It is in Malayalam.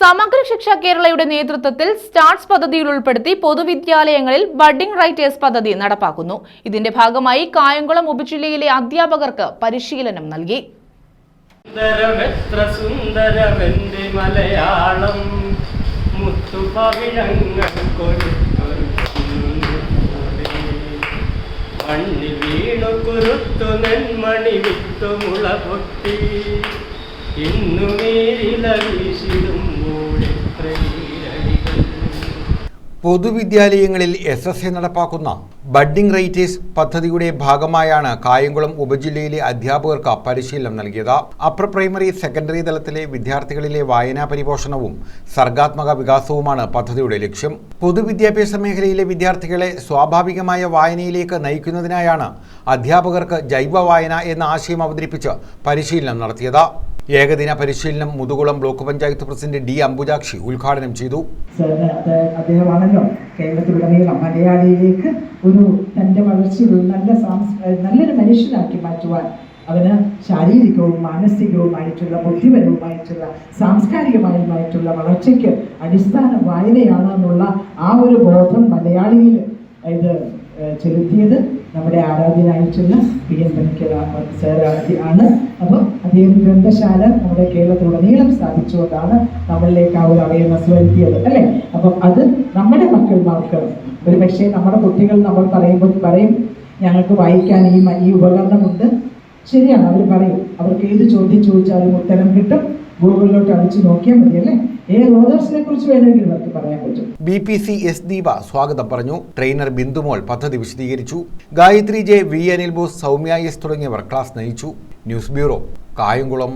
സമഗ്ര ശിക്ഷ കേരളയുടെ നേതൃത്വത്തിൽ സ്റ്റാർട്സ് പദ്ധതിയിൽ ഉൾപ്പെടുത്തി പൊതുവിദ്യാലയങ്ങളിൽ ബഡ്ഡിംഗ് റൈറ്റേഴ്സ് പദ്ധതി നടപ്പാക്കുന്നു. ഇതിന്റെ ഭാഗമായി കായംകുളം ഉപജില്ലയിലെ അധ്യാപകർക്ക് പരിശീലനം നൽകി. ഇന്നു വീശിടുമ്പോൾ പൊതുവിദ്യാലയങ്ങളിൽ എസ് എസ് എ നടപ്പാക്കുന്ന ബഡ്ഡിംഗ് റൈറ്റേഴ്സ് പദ്ധതിയുടെ ഭാഗമായാണ് കായംകുളം ഉപജില്ലയിലെ അധ്യാപകർക്ക് പരിശീലനം നൽകിയത്. അപ്പർ പ്രൈമറി സെക്കൻഡറി തലത്തിലെ വിദ്യാർത്ഥികളിലെ വായനാ പരിപോഷണവും സർഗാത്മക വികാസവുമാണ് പദ്ധതിയുടെ ലക്ഷ്യം. പൊതുവിദ്യാഭ്യാസ മേഖലയിലെ വിദ്യാർത്ഥികളെ സ്വാഭാവികമായ വായനയിലേക്ക് നയിക്കുന്നതിനായാണ് അധ്യാപകർക്ക് ജൈവ വായന എന്ന ആശയം അവതരിപ്പിച്ച് പരിശീലനം നടത്തിയത്. ഏകദിന പരിശീലനം Muthukulam block panchayat president D Ambujakshi ഉദ്ഘാടനം ചെയ്തു. അദ്ദേഹമാണല്ലോ കേരളത്തിലുടനീളം മലയാളിയിലേക്ക് ഒരു തന്റെ വളർച്ചയിൽ നല്ല നല്ലൊരു മനുഷ്യനാക്കി മാറ്റുവാൻ അവന് ശാരീരികവും മാനസികവുമായിട്ടുള്ള ബുദ്ധിപരവുമായിട്ടുള്ള സാംസ്കാരികമായിട്ടുള്ള വളർച്ചയ്ക്ക് അടിസ്ഥാന വായനയാണ് എന്നുള്ള ആ ഒരു ബോധം മലയാളിയിൽ ഇത് ചെലുത്തിയത് നമ്മുടെ ആരാധ്യനായിട്ടുള്ള പി എൻ പണിക്കർ സാർ ആണ്. അപ്പം അദ്ദേഹം ഗ്രന്ഥശാല നമ്മുടെ കേരളത്തിലുടനീളം സ്ഥാപിച്ചുകൊണ്ടാണ് നമ്മളിലേക്ക് ആ ഒരു അവയർനെസ് വരുത്തിയത് അല്ലേ? അപ്പം അത് നമ്മുടെ മക്കൾമാർക്ക് ഒരു പക്ഷേ നമ്മുടെ കുട്ടികൾ നമ്മൾ പറയുമ്പോൾ പറയും ഞങ്ങൾക്ക് വായിക്കാൻ ഈ ഈ ഉപകരണമുണ്ട്. ശരിയാണ് അവർ പറയും. അവർക്ക് ഏത് ചോദ്യം ചോദിച്ചാലും ഉത്തരം കിട്ടും. ഗൂഗിളിലോട്ട് അടിച്ചു നോക്കിയാൽ മതി അല്ലേ? പറയാൻ B P C S Deepa സ്വാഗതം പറഞ്ഞു. ട്രെയിനർ ബിന്ദുമോൾ പദ്ധതി വിശദീകരിച്ചു. Gayathri J. V. Anil Bose Soumya S തുടങ്ങിയവർ ക്ലാസ് നയിച്ചു. News bureau. കായംകുളം